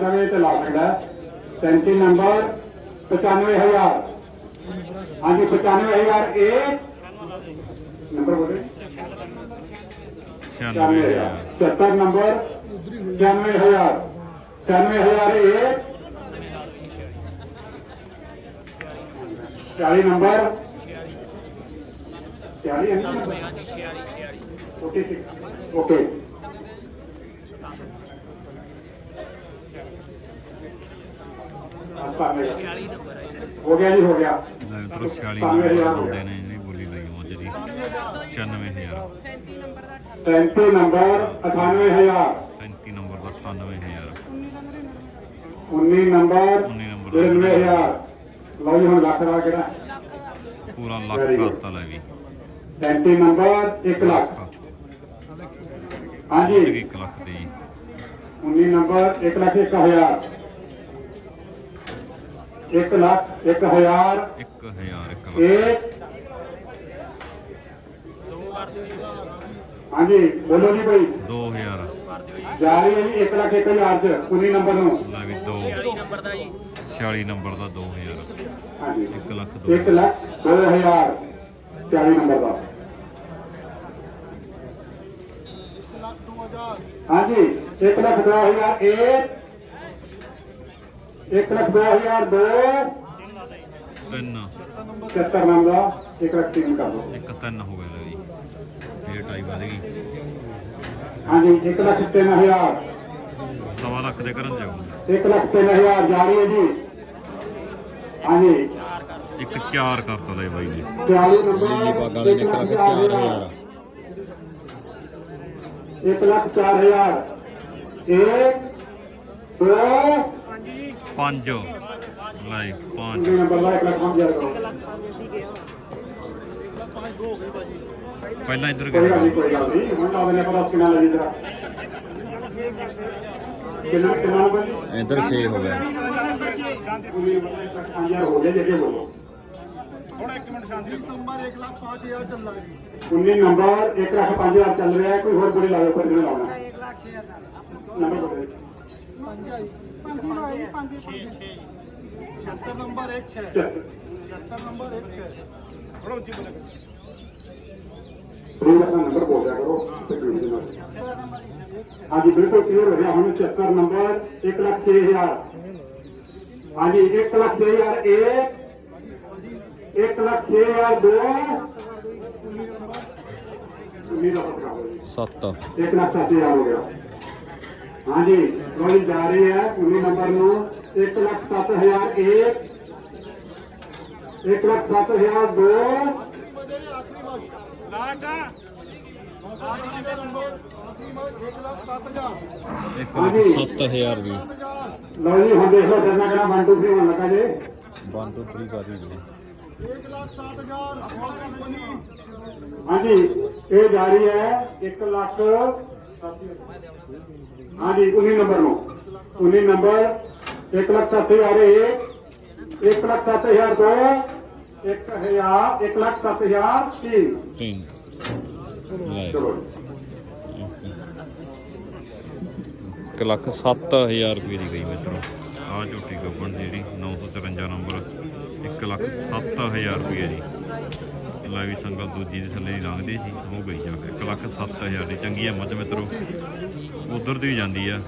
ਚਾਹੇ ਤੇ ਲਾ ਸਕਦਾ ਹੈ। 37 ਨੰਬਰ 95000 ਹਾਂਜੀ 95000 ਇਹ ਨੰਬਰ ਬੋਲੇ। 96000 77 ਨੰਬਰ 96000 96000 ਇਹ 40 ਨੰਬਰ। 40 ਹੈ ਨਾ? ਓਕੇ। ਹੋ ਗਿਆ ਜੀ ਹੋ ਗਿਆ। ਮਿੱਤਰੋ 46 ਨੰਬਰ ਹੁੰਦੇ ਨੇ ਜਿਹੜੀ ਬੋਲੀ ਲਈ ਮੱਝ ਦੀ 96000 37 ਨੰਬਰ 98000 35 ਨੰਬਰ ਦਾ 98000 19 ਨੰਬਰ 19 ਨੰਬਰ 99000 ਲਓ ਜੀ ਹੁਣ ਲੱਖ ਦਾ ਕਿਹੜਾ? ਪੂਰਾ ਲੱਖ ਕਰਤਾ ਲੈ ਵੀ। 37 ਨੰਬਰ 1 ਲੱਖ। ਹਾਂਜੀ। 1 ਲੱਖ ਤੇ ਜੀ। 19 ਨੰਬਰ 1 ਲੱਖ 1000 1 ਲੱਖ 1000 1000 1 ਲੱਖ। ਇੱਕ ਹਾਂਜੀ ਬੋਲੋ ਜੀ ਭਾਈ 2000 ਜਾਰੀ ਹੈ ਜੀ 1 ਲੱਖ 1000 ਚ 19 ਨੰਬਰ ਨੂੰ। ਲੈ ਵੀ 2 46 ਨੰਬਰ ਦਾ 2000 ਹਾਂਜੀ। 1 ਲੱਖ 1 ਲੱਖ 2000 40 ਨੰਬਰ ਦਾ। ਹਾਂਜੀ 1 ਲੱਖ 2000 ਇੱਕ 1 ਲੱਖ 2000 ਦੋ। 3 77 ਨੰਬਰ ਦਾ 1 ਲੱਖ ਤਿੰਨ ਕਰ ਦੋ। ਇੱਕ 3 ਹੋ ਗਿਆ ਜੀ। ਫੇਰ ਟਾਈ ਵਧ ਗਈ। ਹਾਂਜੀ 1 ਲੱਖ 3000 ਸਵਾ ਲੱਖ ਦੇ ਕਰਨ ਜਾਊ 1 ਲੱਖ 3000 ਜਾਰੀ ਹੈ ਜੀ। ਹਾਂਜੀ। ਇੱਕ 4 ਕਰਤਾ ਲੈ ਬਾਈ ਜੀ। 40 ਨੰਬਰ। ਨੀਲੀ ਪੱਗ ਵਾਲੇ ਨੇ 1 ਲੱਖ 4000 1 ਲੱਖ 4000 ਇੱਕ ਦੋ 5 ਲੈ 5 ਦੂਜੇ ਨੰਬਰ ਦਾ 1 ਲੱਖ 5000 ਕਰੋ। ਪਹਿਲਾਂ ਇੱਧਰ ਕੋਈ ਗੱਲ ਨਹੀਂ ਕੋਈ ਗੱਲ ਨਹੀਂ। ਹੁਣ ਤਾਂ ਉਹਨੇ ਪਤਾ ਕਿੰਨਾ ਲੱਗੀ ਤੇਰਾ ਕਿੰਨਾ ਕਿੰਨਾ ਨੰਬਰ ਜੀ? ਇਧਰ 6 ਹੋ ਗਿਆ। ਪੂਰੀ 5000 ਹੋ ਗਿਆ ਜੇ ਬੋਲੋ ਹੁਣ 19 ਨੰਬਰ 1 ਲੱਖ 5000 ਚੱਲ ਰਿਹਾ ਹੈ ਕੋਈ ਹੋਰ ਬੋਲੀ। ਲਾਓ ਕੋਈ ਨਹੀਂ ਲਾਉਣਾ 1 ਲੱਖ 6000 ਨੰਬਰ ਬੋਲੋ ਨੰਬਰ 1 6 ਚੱਲ। ਨੰਬਰ 1 6 ਬੜਾ ਉੱਚੀ ਬੋਲੇ। ਫਰੀ ਆਪਣਾ ਨੰਬਰ ਬੋਲ ਦਿਆ ਕਰੋ ਤੇ ਵੀਡੀਓ ਦੇ ਨਾਲ ਹਾਂਜੀ ਬਿਲਕੁਲ ਕਲੀਅਰ ਹੋ ਗਿਆ। ਹੁਣ 76 ਨੰਬਰ 1 ਲੱਖ 6000 ਹਾਂਜੀ 1 ਲੱਖ 6000 ਇੱਕ 1 ਲੱਖ 6000 ਦੋ ਉਨੀ ਦਾ ਪਤਾ ਹੋ ਜੀ 7 1 ਲੱਖ 7000 ਹੋ ਗਿਆ ਹਾਂਜੀ ਰੋਲੀ ਜਾ ਰਹੀ ਹੈ 19 ਨੰਬਰ ਨੂੰ 1 ਲੱਖ 7000 ਇੱਕ 1 ਲੱਖ 7000 ਦੋ ਲਾਸਟ ਆ ਆਖਰੀ ਦਾ ਨੰਬਰ ਆਖਰੀ ਨੰਬਰ 1 ਲੱਖ 7000 ਇੱਕ ਹਾਂਜੀ 7000 ਦੀ ਲਓ ਜੀ ਹੁਣ ਦੇਖ ਲਓ ਕਰਨਾ ਕਿਹੜਾ 1 2 3 ਹੋਣ ਲੱਗਾ ਜੇ 1 2 3 ਕਰ ਹੀ ਗਏ 1 ਲੱਖ 7000 ਕੰਪਨੀ ਹਾਂਜੀ ਇਹ ਜਾਰੀ ਹੈ 1 ਲੱਖ ਹਾਂਜੀ 19 ਨੰਬਰ ਨੂੰ। 19 ਨੰਬਰ 1 ਲੱਖ 7000 ਇੱਕ 1 ਲੱਖ 7000 ਦੋ 1000 1 ਲੱਖ 7000 ਤਿੰਨ। 3 ਲੈ ਚਲੋ। 1 ਲੱਖ 7000 ਰੁਪਏ ਦੀ ਗਈ ਮਿੱਤਰੋ। ਆ ਝੋਟੀ ਦੀ ਜਿਹੜੀ 954 ਨੰਬਰ। 1 ਲੱਖ 7000 ਰੁਪਏ ਦੀ ਲੈ ਵੀ ਸੰਗਤ ਦੂਜੀ ਦੇ ਥੱਲੇ ਹੀ ਲੰਘਦੀ ਸੀ, ਉਹ ਗਈ ਜਾ ਕੇ। 1 ਲੱਖ 7000 ਦੀ ਚੰਗੀ ਆ, ਮੱਝ ਮਿੱਤਰੋ। ਉਧਰ ਦੀ ਜਾਂਦੀ ਆ।